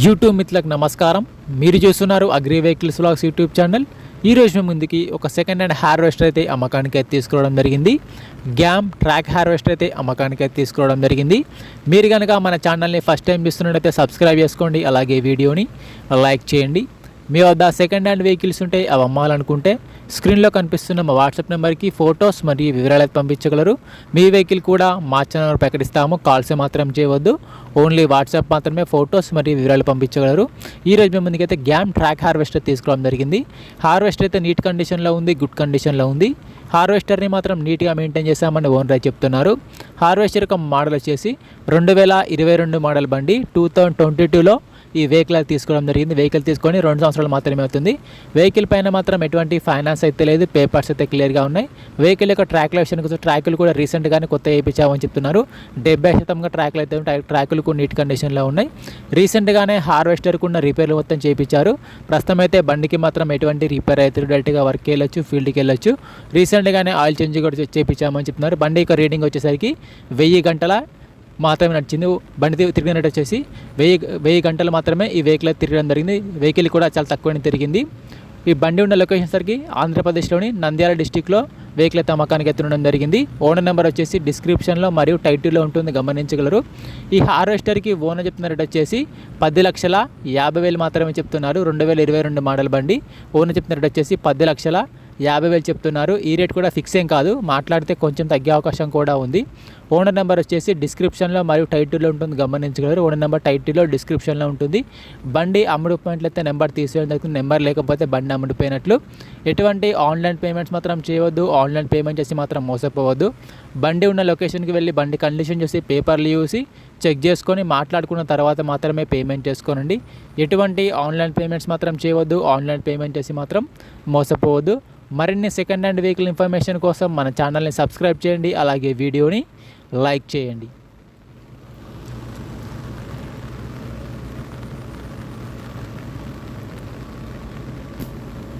YouTube మిత్రులకు నమస్కారం. మీరు చూస్తున్నారు agri vehicles blogs YouTube channel. ఈ రోజు మేము ముందుకి ఒక సెకండ్ హ్యాండ్ హార్వెస్టర్ అయితే అమ్మకానికి అయితే తీసుకురావడం జరిగింది. గ్యామ్ ట్రాక్ హార్వెస్టర్ అయితే అమ్మకానికి అయితే తీసుకురావడం జరిగింది. మీరు కనుక మన ఛానల్ని ఫస్ట్ టైం చూస్తున్నట్టయితే సబ్స్క్రైబ్ చేసుకోండి అలాగే వీడియోని లైక్ చేయండి. మీ వద్ద సెకండ్ హ్యాండ్ వెహికల్స్ ఉంటే అవి అమ్మాలనుకుంటే స్క్రీన్లో కనిపిస్తున్న మా వాట్సాప్ నెంబర్కి ఫొటోస్ మరియు వివరాలు అయితే పంపించగలరు. మీ వెహికల్ కూడా మా ఛానల్ ప్రకటిస్తాము. కాల్స్ మాత్రం చేయవద్దు. ఓన్లీ వాట్సాప్ మాత్రమే ఫొటోస్ మరియు వివరాలు పంపించగలరు. ఈరోజు మేము ముందుకైతే గ్యామ్ ట్రాక్ హార్వెస్టర్ తీసుకోవడం జరిగింది. హార్వెస్టర్ అయితే నీట్ కండిషన్లో ఉంది గుడ్ కండిషన్లో ఉంది. హార్వెస్టర్ని మాత్రం నీట్గా మెయింటైన్ చేశామని ఓనర్ చెప్తున్నారు. హార్వెస్టర్ యొక్క మోడల్ వచ్చేసి రెండు వేల ఇరవై రెండు మోడల్ బండి టూ థౌజండ్ ట్వంటీ టూలో ఈ వెహికల్ తీసుకోవడం జరిగింది. వెహికల్ తీసుకొని రెండు సంవత్సరాలు మాత్రమే అవుతుంది. వెహికల్ పైన మాత్రం ఎటువంటి ఫైనాన్స్ అయితే లేదు. పేపర్స్ అయితే క్లియర్గా ఉన్నాయి. వెహికల్ యొక్క ట్రాక్ల విషయానికి వస్తే ట్రాకులు కూడా రీసెంట్గానే కొత్త వేయించామని చెప్తున్నారు. డెబ్బై శాతంగా ట్రాక్లు అయితే ఉంటాయి. ట్రాకులు కూడా నీట్ కండిషన్లో ఉన్నాయి. రీసెంట్గానే హార్వెస్టర్కు ఉన్న రిపేర్లు మొత్తం చేయించారు. ప్రస్తుతం అయితే బండికి మాత్రం ఎటువంటి రిపేర్ అయితే డైరెక్ట్గా వర్క్ వెళ్ళొచ్చు ఫీల్డ్కి వెళ్ళొచ్చు. రీసెంట్గానే ఆయిల్ చేంజ్ కూడా చేయించామని చెప్తున్నారు. బండి యొక్క రీడింగ్ వచ్చేసరికి వెయ్యి గంటల మాత్రమే నడిచింది. బండి తిరిగినట్టు వచ్చేసి వెయ్యి వెయ్యి గంటలు మాత్రమే ఈ వెహికల్ తిరగడం జరిగింది. వెహికల్ కూడా చాలా తక్కువనే తిరిగింది. ఈ బండి ఉన్న లొకేషన్ సరికి ఆంధ్రప్రదేశ్లోని నంద్యాల డిస్టిక్లో వెహికల్ తమ్మకానికి ఎత్తడం జరిగింది. ఓనర్ నెంబర్ వచ్చేసి డిస్క్రిప్షన్లో మరియు టైటిల్లో ఉంటుంది. గమనించగలరు. ఈ హార్వెస్టర్కి ఓనర్ చెప్తున్న రేట్ వచ్చేసి పది లక్షల యాభై వేలు మాత్రమే చెప్తున్నారు. రెండు వేల ఇరవై రెండు మోడల్ బండి. ఓనర్ చెప్తున్న రేట్ వచ్చేసి పది లక్షల యాభై వేలు చెప్తున్నారు. ఈ రేట్ కూడా ఫిక్స్ ఏం కాదు. మాట్లాడితే కొంచెం తగ్గే అవకాశం కూడా ఉంది. ఓనర్ నెంబర్ వచ్చేసి డిస్క్రిప్షన్లో మరియు టైటిల్లో ఉంటుంది. గమనించగలరు. ఓనర్ నెంబర్ టైటిల్లో డిస్క్రిప్షన్లో ఉంటుంది. బండి అమ్ముడుపోయినట్లయితే నెంబర్ తీసేయడం జరుగుతుంది నెంబర్ లేకపోతే బండి అమ్ముడిపోయినట్లు. ఎటువంటి ఆన్లైన్ పేమెంట్స్ మాత్రం చేయవద్దు. ఆన్లైన్ పేమెంట్ చేసి మాత్రం మోసపోవద్దు. బండి ఉన్న లొకేషన్కి వెళ్ళి బండి కండిషన్ చూసి పేపర్లు చూసి చెక్ చేసుకొని మాట్లాడుకున్న తర్వాత మాత్రమే పేమెంట్ చేసుకోనండి. ఎటువంటి ఆన్లైన్ పేమెంట్స్ మాత్రం చేయవద్దు. ఆన్లైన్ పేమెంట్ చేసి మాత్రం మోసపోవద్దు. మరిన్ని సెకండ్ హ్యాండ్ వెహికల్ ఇన్ఫర్మేషన్ కోసం మన ఛానల్ని సబ్స్క్రైబ్ చేయండి అలాగే వీడియోని లైక్ చేయండి.